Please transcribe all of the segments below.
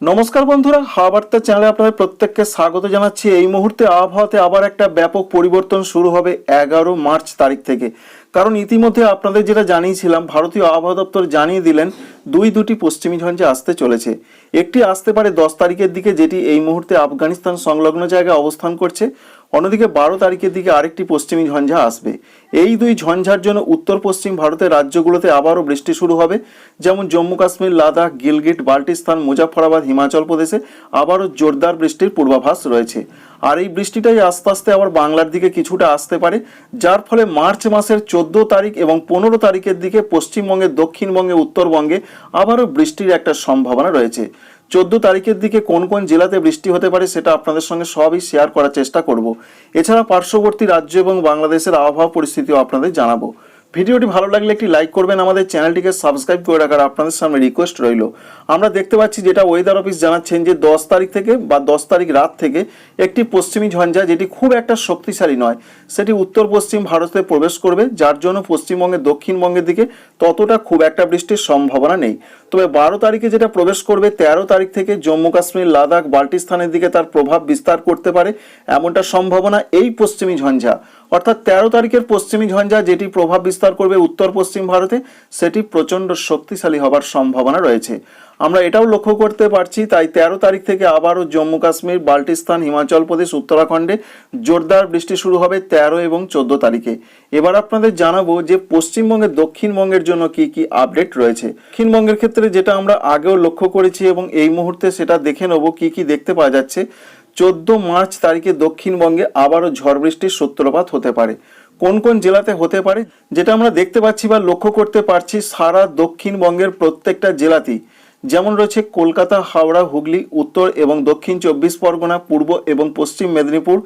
নমস্কার বন্ধুরা, হাওয়াবার্তা চ্যানেলে আপনাদের প্রত্যেককে স্বাগত জানাচ্ছি। এই মুহূর্তে আবহাওয়াতে আবার একটা ব্যাপক পরিবর্তন শুরু হবে এগারো মার্চ তারিখ থেকে। কারণ ইতিমধ্যে আপনাদের যেটা জানিয়েছিলাম, ভারতীয় আবহাওয়া দপ্তর জানিয়ে দিলেন, দুই দুটি পশ্চিমী ঝঞ্ঝে আসতে চলেছে। একটি আসতে পারে দশ তারিখের দিকে, যেটি এই মুহূর্তে আফগানিস্তান সংলগ্ন জায়গায় অবস্থান করছে। অন্যদিকে বারো তারিখের দিকে আরেকটি পশ্চিমী ঝঞ্ঝা আসবে। এই দুই ঝঞ্ঝার জন্য উত্তর পশ্চিম ভারতের রাজ্যগুলোতে আবারও বৃষ্টি শুরু হবে। যেমন জম্মু কাশ্মীর, লাদাখ, গিলগিট, বাল্টিস্তান মুজাফরাবাদ হিমাচল প্রদেশে আবারও জোরদার বৃষ্টির পূর্বাভাস রয়েছে। আর এই বৃষ্টিটাই আস্তে আস্তে আবার বাংলার দিকে কিছুটা আসতে পারে, যার ফলে মার্চ মাসের চোদ্দ তারিখ এবং পনেরো তারিখের দিকে পশ্চিমবঙ্গে দক্ষিণবঙ্গে, উত্তরবঙ্গে আবারও বৃষ্টির একটা সম্ভাবনা রয়েছে। চোদ্দ তারিখের দিকে কোন কোন জেলাতে বৃষ্টি হতে পারে সেটা আপনাদের সঙ্গে সবই শেয়ার করার চেষ্টা করব। এছাড়া পার্শ্ববর্তী রাজ্য এবং বাংলাদেশের আবহাওয়া পরিস্থিতিও আপনাদের জানাব। ভিডিওটি ভালো লাগলে একটি লাইক করবেন, আমাদের চ্যানেলটিকে সাবস্ক্রাইব করে রাখার আপনাদের সামনে রিকোয়েস্ট রইল। আমরা দেখতে পাচ্ছি যেটা ওয়েদার অফিস জানাচ্ছেন যে দশ তারিখ থেকে বা দশ তারিখ রাত থেকে একটি পশ্চিমী ঝঞ্ঝা যেটি খুব একটা শক্তিশালী নয়। সেটি উত্তর পশ্চিম ভারতে প্রবেশ করবে, যার জন্য পশ্চিমবঙ্গের দক্ষিণবঙ্গের দিকে ততটা খুব একটা বৃষ্টির সম্ভাবনা নেই। তবে বারো তারিখে যেটা প্রবেশ করবে, তেরো তারিখ থেকে জম্মু কাশ্মীর, লাদাখ, বাল্টিস্তানের দিকে তার প্রভাব বিস্তার করতে পারে এমনটা সম্ভাবনা এই পশ্চিমী ঝঞ্ঝা। অর্থাৎ তেরো তারিখের পশ্চিমী ঝঞ্ঝা যেটি প্রভাব বিস্তার করবে উত্তর পশ্চিম ভারতে, সেটি প্রচণ্ড শক্তিশালী হবার সম্ভাবনা রয়েছে। আমরা এটাও লক্ষ্য করতে পারছি, তাই তেরো তারিখ থেকে আবারও জম্মু কাশ্মীর, বাল্টিস্তান, হিমাচল প্রদেশ, উত্তরাখণ্ডে জোরদার বৃষ্টি শুরু হবে তেরো এবং চোদ্দ তারিখে। এবার আপনাদের জানাব যে পশ্চিমবঙ্গের দক্ষিণবঙ্গের জন্য কি কি আপডেট রয়েছে। দক্ষিণবঙ্গের ক্ষেত্রে যেটা আমরা আগেও লক্ষ্য করেছি এবং এই মুহূর্তে সেটা দেখে নেব কি কি দেখতে পাওয়া যাচ্ছে। চোদ্দ মার্চ তারিখে দক্ষিণবঙ্গে আবারও ঝড় বৃষ্টির সূত্রপাত হতে পারে। কোন কোন জেলাতে হতে পারে, যেটা আমরা দেখতে পাচ্ছি বা লক্ষ্য করতে পারছি সারা দক্ষিণবঙ্গের প্রত্যেকটা জেলাতেই। যেমন রয়েছে কলকাতা, হাওড়া, হুগলি, উত্তর এবং দক্ষিণ চব্বিশ পরগনা, পূর্ব এবং পশ্চিম মেদিনীপুর।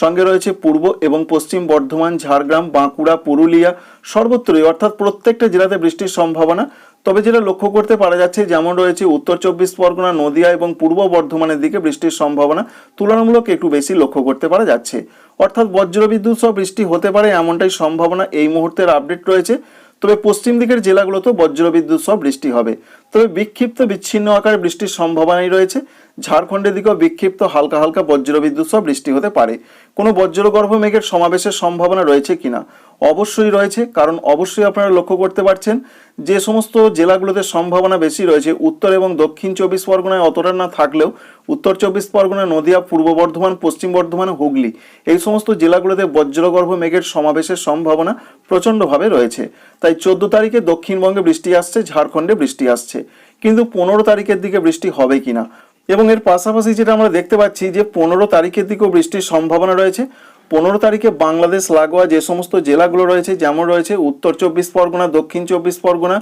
সঙ্গে রয়েছে পূর্ব এবং পশ্চিম বর্ধমান, ঝাড়গ্রাম, বাঁকুড়া, পুরুলিয়া, সর্বত্রই। অর্থাৎ প্রত্যেকটা জেলাতে বৃষ্টির সম্ভাবনা তবে যেটা লক্ষ্য করতে পারা যাচ্ছে, যেমন রয়েছে উত্তর চব্বিশ পরগনা, নদিয়া এবং পূর্ব বর্ধমানের দিকে বৃষ্টির সম্ভাবনা তুলনামূলক একটু বেশি লক্ষ্য করতে পারা যাচ্ছে। অর্থাৎ বজ্রবিদ্যুৎ সহ বৃষ্টি হতে পারে এমনটাই সম্ভাবনা এই মুহূর্তের আপডেট রয়েছে। তবে পশ্চিম দিকের জেলাগুলোতেও বজ্রবিদ্যুৎ সহ বৃষ্টি হবে। তবে বিক্ষিপ্ত বিচ্ছিন্ন আকারে বৃষ্টির সম্ভাবনাই রয়েছে। ঝাড়খণ্ডের দিকেও বিক্ষিপ্ত হালকা হালকা বজ্রবিদ্যুৎ সহ বৃষ্টি হতে পারে। কোনো বজ্রগর্ভ মেঘের সমাবেশের সম্ভাবনা রয়েছে কিনা? অবশ্যই রয়েছে, কারণ অবশ্যই আপনারা লক্ষ্য করতে পারছেন যে সমস্ত জেলাগুলোতে সম্ভাবনা বেশি রয়েছে। উত্তর এবং দক্ষিণ চব্বিশ পরগনায় অতটা না থাকলেও উত্তর চব্বিশ পরগনা, নদিয়া, পূর্ব বর্ধমান, পশ্চিম বর্ধমান, হুগলি এই সমস্ত জেলাগুলোতে বজ্রগর্ভ মেঘের সমাবেশের সম্ভাবনা প্রচণ্ডভাবে রয়েছে। তাই চোদ্দ তারিখে দক্ষিণবঙ্গে বৃষ্টি আসছে, ঝাড়খণ্ডে বৃষ্টি আসছে। কিন্তু পনেরো তারিখের দিকে বৃষ্টি হবে কিনা? এবং এর পাশাপাশি যেটা আমরা দেখতে পাচ্ছি যে পনেরো তারিখের দিকেও বৃষ্টির সম্ভাবনা রয়েছে। পনেরো তারিখে বাংলাদেশ, লাগোয়া যে সমস্ত জেলাগুলো রয়েছে, যেমন রয়েছে উত্তর চব্বিশ পরগনা, দক্ষিণ চব্বিশ পরগনা,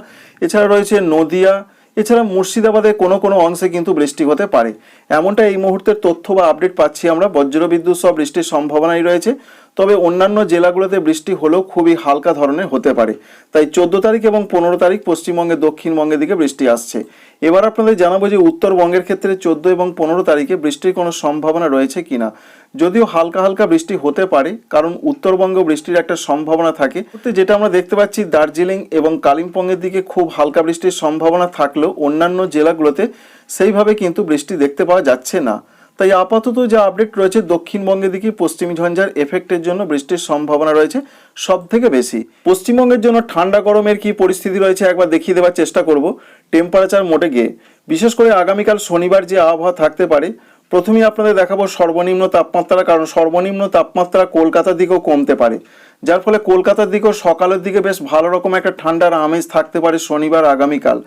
এছাড়া রয়েছে নদিয়া, এছাড়া মুর্শিদাবাদের কোনো কোনো অংশে কিন্তু বৃষ্টি হতে পারে। এমনটা এই মুহূর্তের তথ্য বা আপডেট পাচ্ছি আমরা, বজ্রবিদ্যুৎ সহ বৃষ্টির সম্ভাবনাই রয়েছে। তবে অন্যান্য জেলাগুলোতে বৃষ্টি হলেও খুবই হালকা ধরনের হতে পারে। তাই চোদ্দ তারিখ এবং পনেরো তারিখ পশ্চিমবঙ্গে, দক্ষিণবঙ্গের দিকে বৃষ্টি আসছে। এবার আপনাদের জানাব যে উত্তরবঙ্গের ক্ষেত্রে চোদ্দ এবং পনেরো তারিখে বৃষ্টির কোনো সম্ভাবনা রয়েছে কিনা। যদিও হালকা হালকা বৃষ্টি হতে পারে, কারণ উত্তরবঙ্গ বৃষ্টির একটা সম্ভাবনা থাকে। যেটা আমরা দেখতে পাচ্ছি, দার্জিলিং এবং কালিম্পংয়ের দিকে খুব হালকা বৃষ্টির সম্ভাবনা থাকলেও অন্যান্য জেলাগুলোতে সেইভাবে কিন্তু বৃষ্টি দেখতে পাওয়া যাচ্ছে না। তাই আপাতত যা আপডেট রয়েছে, দক্ষিণবঙ্গের দিকে পশ্চিমী ঝঞ্ঝার এফেক্টের জন্য বৃষ্টির সম্ভাবনা রয়েছে সব থেকে বেশি। পশ্চিমবঙ্গের জন্য ঠান্ডা গরমের কি পরিস্থিতি রয়েছে একবার দেখিয়ে দেওয়ার চেষ্টা করব। টেম্পারেচার মোটে গিয়ে বিশেষ করে আগামীকাল শনিবার যে আবহাওয়া থাকতে পারে প্রথমেই আপনাদের দেখাবো সর্বনিম্ন তাপমাত্রা, কারণ সর্বনিম্ন তাপমাত্রা কলকাতার দিকেও কমতে পারে। যার ফলে কলকাতার দিকেও সকালের দিকে বেশ ভালো রকম একটা ঠান্ডার আমেজ থাকতে পারে শনিবার আগামীকাল।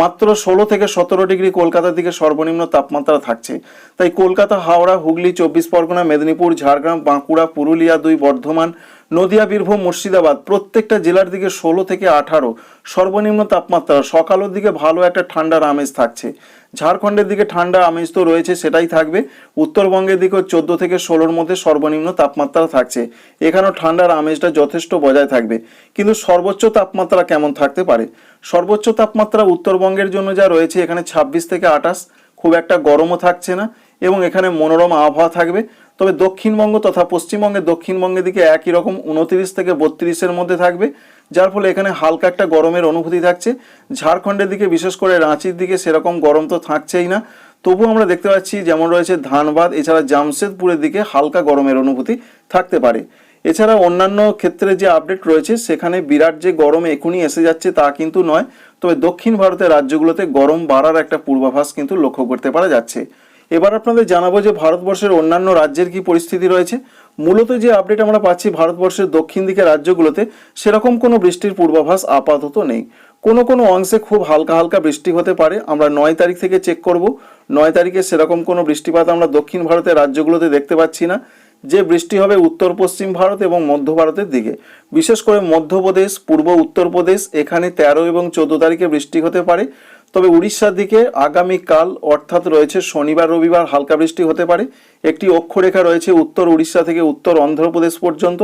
মাত্র ষোলো থেকে সতেরো ডিগ্রি কলকাতার দিকে সর্বনিম্ন তাপমাত্রা থাকছে। তাই কলকাতা, হাওড়া, হুগলি, চব্বিশ পরগনা, মেদিনীপুর, ঝাড়গ্রাম, বাঁকুড়া, পুরুলিয়া, দুই বর্ধমান, নদিয়া, বীরভূম, মুর্শিদাবাদ প্রত্যেকটা জেলার দিকে ষোলো থেকে আঠারো সর্বনিম্ন তাপমাত্রা। সকালের দিকে ভালো একটা ঠান্ডার আমেজ থাকছে। ঝাড়খণ্ডের দিকে ঠান্ডা আমেজ তো রয়েছে, সেটাই থাকবে। উত্তরবঙ্গের দিকেও চোদ্দ থেকে ষোলোর মধ্যে সর্বনিম্ন তাপমাত্রা থাকছে। এখানেও ঠান্ডার আমেজটা যথেষ্ট বজায় থাকবে। কিন্তু সর্বোচ্চ তাপমাত্রা কেমন থাকতে পারে? সর্বোচ্চ তাপমাত্রা উত্তরবঙ্গের জন্য যা রয়েছে, এখানে ছাব্বিশ থেকে আঠাশ। খুব একটা গরমও থাকছে না এবং এখানে মনোরম আবহাওয়া থাকবে। তবে দক্ষিণবঙ্গ তথা পশ্চিমবঙ্গের দক্ষিণবঙ্গের দিকে একই রকম উনত্রিশ থেকে বত্রিশের মধ্যে থাকবে, যার ফলে এখানে হালকা একটা গরমের অনুভূতি থাকছে। ঝাড়খণ্ডের দিকে বিশেষ করে রাঁচির দিকে সেরকম গরম তো থাকছেই না। তবু আমরা দেখতে পাচ্ছি যেমন রয়েছে ধানবাদ, এছাড়া জামশেদপুরের দিকে হালকা গরমের অনুভূতি থাকতে পারে। এছাড়া অন্যান্য ক্ষেত্রে যে আপডেট রয়েছে, সেখানে বিরাট যে গরম এখনই এসে যাচ্ছে তা কিন্তু নয়, তবে দক্ষিণ ভারতের রাজ্যগুলোতে গরম বাড়ার একটা পূর্বাভাস কিন্তু লক্ষ্য করতে পারা যাচ্ছে। এবার আপনাদের জানাব যে ভারতবর্ষের অন্যান্য রাজ্যের কি পরিস্থিতি রয়েছে। মূলত যে আপডেট আমরা পাচ্ছি ভারতবর্ষের দক্ষিণ দিকের রাজ্যগুলোতে, সেরকম কোনো বৃষ্টির পূর্বাভাস আপাতত নেই। কোনো কোনো অংশে খুব হালকা হালকা বৃষ্টি হতে পারে। আমরা নয় তারিখ থেকে চেক করব। নয় তারিখে সেরকম কোনো বৃষ্টিপাত আমরা দক্ষিণ ভারতের রাজ্যগুলোতে দেখতে পাচ্ছি না। যে বৃষ্টি হবে উত্তর পশ্চিম ভারত এবং মধ্য ভারতের দিকে। বিশেষ করে মধ্যপ্রদেশ, পূর্ব উত্তরপ্রদেশ, এখানে তেরো এবং চোদ্দ তারিখে বৃষ্টি হতে পারে। তবে উড়িষ্যার দিকে আগামীকাল, অর্থাৎ রয়েছে শনিবার, রবিবার হালকা বৃষ্টি হতে পারে। একটি অক্ষরেখা রয়েছে উত্তর উড়িষ্যা থেকে উত্তর অন্ধ্রপ্রদেশ পর্যন্ত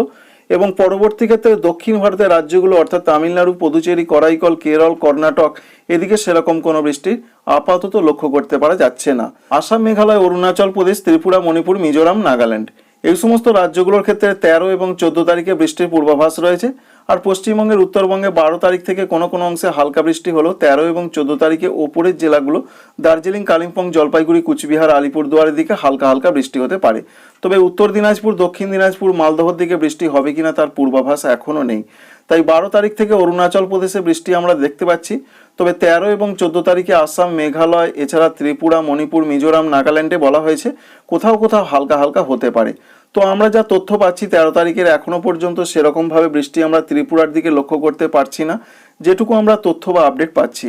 এবং পরবর্তী ক্ষেত্রে দক্ষিণ ভারতের রাজ্যগুলো, অর্থাৎ তামিলনাড়ু, পুদুচেরি, করাইকল, কেরল, কর্ণাটক, এদিকে সেরকম কোনো বৃষ্টি আপাতত লক্ষ্য করতে পারা যাচ্ছে না। আসাম, মেঘালয়, অরুণাচল প্রদেশ, ত্রিপুরা, মণিপুর, মিজোরাম, নাগাল্যান্ড। এই সমস্ত রাজ্যগুলোর ক্ষেত্রে তেরো এবং চোদ্দ তারিখে বৃষ্টির পূর্বাভাস রয়েছে। আর পশ্চিমবঙ্গের উত্তরবঙ্গে বারো তারিখ থেকে কোনো কোনো অংশে হালকা বৃষ্টি হলো তেরো এবং চোদ্দ তারিখে ওপরের জেলাগুলো দার্জিলিং, কালিম্পং, জলপাইগুড়ি, কুচবিহার, আলিপুরদুয়ারের দিকে হালকা হালকা বৃষ্টি হতে পারে। তবে উত্তর দিনাজপুর, দক্ষিণ দিনাজপুর, মালদহর দিকে বৃষ্টি হবে কিনা তার পূর্বাভাস এখনও নেই। তাই বারো তারিখ থেকে অরুণাচল প্রদেশে বৃষ্টি আমরা দেখতে পাচ্ছি। তবে তেরো এবং চোদ্দ তারিখে আসাম, মেঘালয়, এছাড়া ত্রিপুরা, মণিপুর, মিজোরাম, নাগাল্যান্ডে বলা হয়েছে কোথাও কোথাও হালকা হালকা হতে পারে। তো আমরা যা তথ্য পাচ্ছি তেরো তারিখের এখনও পর্যন্ত সেরকমভাবে বৃষ্টি আমরা ত্রিপুরার দিকে লক্ষ্য করতে পারছি না। যেটুকু আমরা তথ্য বা আপডেট পাচ্ছি।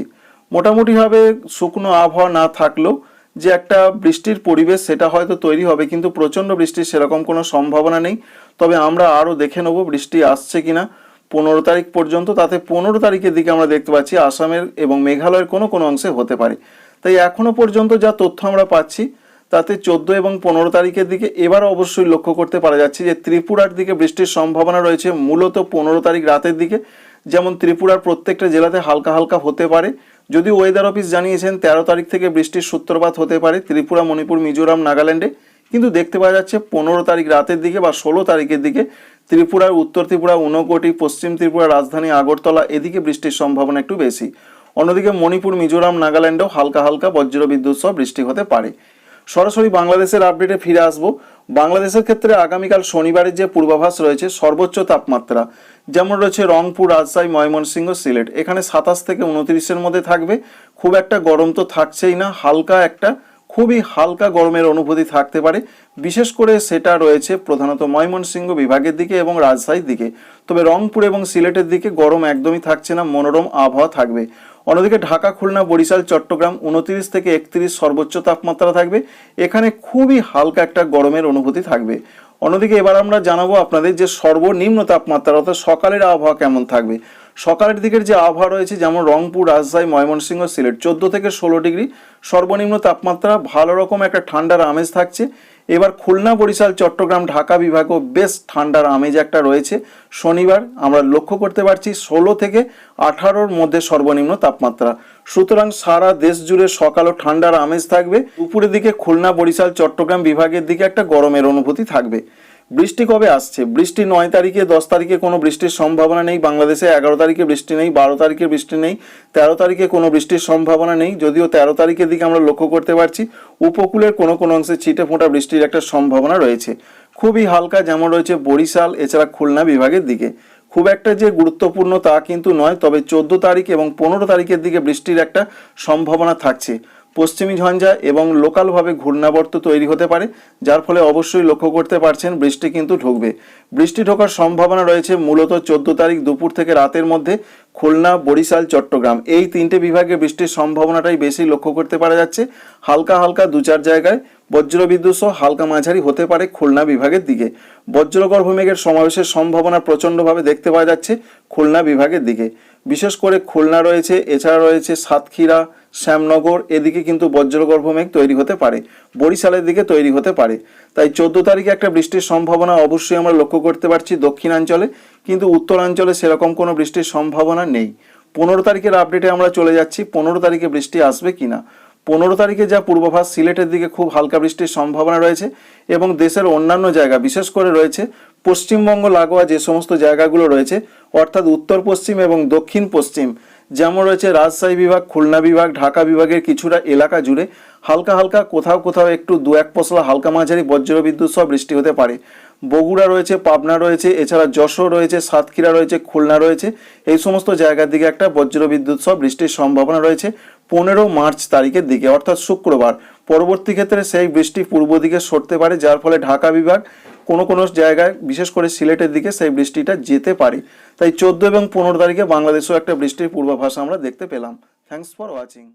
মোটামুটিভাবে শুকনো আবহাওয়া না থাকলেও যে একটা বৃষ্টির পরিবেশ সেটা হয়তো তৈরি হবে, কিন্তু প্রচণ্ড বৃষ্টির সেরকম কোনো সম্ভাবনা নেই। তবে আমরা আরও দেখে নেব বৃষ্টি আসছে কিনা। পনেরো তারিখ পর্যন্ত, তাতে পনেরো তারিখের দিকে আমরা দেখতে পাচ্ছি আসামের এবং মেঘালয়ের কোনো কোনো অংশে হতে পারে। তাই এখনও পর্যন্ত যা তথ্য আমরা পাচ্ছি, তাতে চোদ্দ এবং পনেরো তারিখের দিকে এবার অবশ্যই লক্ষ্য করতে পারা যাচ্ছে যে ত্রিপুরার দিকে বৃষ্টির সম্ভাবনা রয়েছে মূলত পনেরো তারিখ রাতের দিকে। যেমন ত্রিপুরার প্রত্যেকটা জেলাতে হালকা হালকা হতে পারে। যদি ওয়েদার অফিস জানিয়েছেন, তেরো তারিখ থেকে বৃষ্টির সূত্রপাত হতে পারে ত্রিপুরা, মণিপুর, মিজোরাম, নাগাল্যান্ডে। কিন্তু দেখতে পাওয়া যাচ্ছে পনেরো তারিখ রাতের দিকে বা ষোলো তারিখের দিকে ত্রিপুরার উত্তর ত্রিপুরা, ঊনকোটি, পশ্চিম ত্রিপুরা, রাজধানী আগরতলা, এদিকে বৃষ্টির সম্ভাবনা একটু বেশি। অন্যদিকে মণিপুর, মিজোরাম, নাগাল্যান্ডেও হালকা হালকা বজ্র বিদ্যুৎ সহ বৃষ্টি হতে পারে। সরাসরি বাংলাদেশের আপডেটে ফিরে আসব। বাংলাদেশের ক্ষেত্রে আগামীকাল শনিবারের যে পূর্বাভাস রয়েছে, সর্বোচ্চ তাপমাত্রা, যেমন রয়েছে রংপুর, রাজশাহী, ময়মনসিংহ, সিলেট। এখানে সাতাশ থেকে উনত্রিশের মধ্যে থাকবে। খুব একটা গরম তো থাকছেই না, হালকা একটা খুবই হালকা গরমের অনুভূতি থাকতে পারে। বিশেষ করে সেটা রয়েছে প্রধানত ময়মনসিংহ বিভাগের দিকে এবং রাজশাহীর দিকে। তবে রংপুর এবং সিলেটের দিকে গরম একদমই থাকছে না, মনোরম আবহাওয়া থাকবে। অন্যদিকে ঢাকা, খুলনা, বরিশাল, চট্টগ্রাম উনত্রিশ থেকে একত্রিশ সর্বোচ্চ তাপমাত্রা থাকবে। এখানে খুবই হালকা একটা গরমের অনুভূতি থাকবে। অন্যদিকে এবার আমরা জানাব আপনাদের যে সর্বনিম্ন তাপমাত্রা অর্থাৎ সকালের আবহাওয়া কেমন থাকবে। সকালের দিকের যে আবহাওয়া রয়েছে, যেমন রংপুর, রাজশাহী, ময়মনসিংহ, সিলেট, চোদ্দ থেকে ষোলো ডিগ্রি। সর্বনিম্ন তাপমাত্রা ভালো রকম একটা ঠান্ডার আমেজ থাকছে। এবার খুলনা, বরিশাল, চট্টগ্রাম, ঢাকা বিভাগও বেশ ঠান্ডার আমেজ একটা রয়েছে। শনিবার আমরা লক্ষ্য করতে পারছি ষোলো থেকে আঠারোর মধ্যে সর্বনিম্ন তাপমাত্রা। সুতরাং সারা দেশ জুড়ে সকালও ঠান্ডার আমেজ থাকবে। দুপুরের দিকে খুলনা, বরিশাল, চট্টগ্রাম বিভাগের দিকে একটা গরমের অনুভূতি থাকবে। বৃষ্টি কবে আসছে? বৃষ্টি নয় তারিখে, দশ তারিখে কোনো বৃষ্টির সম্ভাবনা নেই। বাংলাদেশে এগারো তারিখে বৃষ্টি নেই, বারো তারিখে বৃষ্টি নেই, তেরো তারিখে কোনো বৃষ্টির সম্ভাবনা নেই। যদিও তেরো তারিখের দিকে আমরা লক্ষ্য করতে পারছি, উপকূলের কোনো কোনো অংশে ছিটে ফোঁটা বৃষ্টির একটা সম্ভাবনা রয়েছে। খুবই হালকা যেমন রয়েছে বরিশাল, এছাড়া খুলনা বিভাগের দিকে। খুব একটা যে গুরুত্বপূর্ণ তা কিন্তু নয়, তবে চোদ্দ তারিখ এবং পনেরো তারিখের দিকে বৃষ্টির একটা সম্ভাবনা থাকছে। পশ্চিমী ঝঞ্ঝা এবং লোকালভাবে ঘূর্ণাবর্ত তৈরি হতে পারে, যার ফলে অবশ্যই লক্ষ্য করতে পারছেন বৃষ্টি কিন্তু ঢুকবে। বৃষ্টি ঢোকার সম্ভাবনা রয়েছে মূলত চোদ্দ তারিখ দুপুর থেকে রাতের মধ্যে খুলনা, বরিশাল, চট্টগ্রাম। এই তিনটে বিভাগে বৃষ্টির সম্ভাবনাটাই বেশি লক্ষ্য করতে পারা যাচ্ছে। হালকা হালকা দু চার জায়গায় বজ্রবিদ্যুৎ সহ হালকা মাঝারি হতে পারে খুলনা বিভাগের দিকে। বজ্রগর্ভ মেঘের সমাবেশের সম্ভাবনা প্রচণ্ডভাবে দেখতে পাওয়া যাচ্ছে খুলনা বিভাগের দিকে। বিশেষ করে খুলনা রয়েছে, এছাড়া রয়েছে সাতক্ষীরা শ্যামনগর, এদিকে কিন্তু বজ্রগর্ভ মেঘ তৈরি হতে পারে। বরিশালের দিকে তৈরি হতে পারে। তাই চোদ্দ তারিখে একটা বৃষ্টির সম্ভাবনা অবশ্যই আমরা লক্ষ্য করতে পারছি দক্ষিণাঞ্চলে, কিন্তু উত্তরাঞ্চলে সেরকম কোনো বৃষ্টির সম্ভাবনা নেই। পনেরো তারিখের আপডেটে আমরা চলে যাচ্ছি, পনেরো তারিখে বৃষ্টি আসবে কিনা? পনেরো তারিখে যা পূর্বাভাস, সিলেটের দিকে খুব হালকা বৃষ্টির সম্ভাবনা রয়েছে এবং দেশের অন্যান্য জায়গা, বিশেষ করে রয়েছে পশ্চিমবঙ্গ, লাগোয়া যে সমস্ত জায়গাগুলো রয়েছে, অর্থাৎ উত্তর পশ্চিম এবং দক্ষিণ পশ্চিম যেমন রয়েছে রাজশাহী বিভাগ, খুলনা বিভাগ, ঢাকা বিভাগের কিছুটা এলাকা জুড়ে হালকা হালকা কোথাও কোথাও একটু দু এক পশলা হালকা মাঝারি বজ্রবিদ্যুৎ সহ বৃষ্টি হতে পারে। বগুড়া রয়েছে, পাবনা রয়েছে, এছাড়া যশোর রয়েছে, সাতক্ষীরা রয়েছে, খুলনা রয়েছে। এই সমস্ত জায়গার দিকে একটা বজ্রবিদ্যুৎ সহ বৃষ্টির সম্ভাবনা রয়েছে পনেরো মার্চ তারিখের দিকে, অর্থাৎ শুক্রবার। পরবর্তী ক্ষেত্রে সেই বৃষ্টি পূর্ব দিকে সরতে পারে, যার ফলে ঢাকা বিভাগ কোনো কোনো জায়গায়, বিশেষ করে সিলেটের দিকে সেই বৃষ্টিটা যেতে পারে। তাই চোদ্দ এবং পনেরো তারিখে বাংলাদেশেও একটা বৃষ্টির পূর্বাভাস আমরা দেখতে পেলাম। Thanks for watching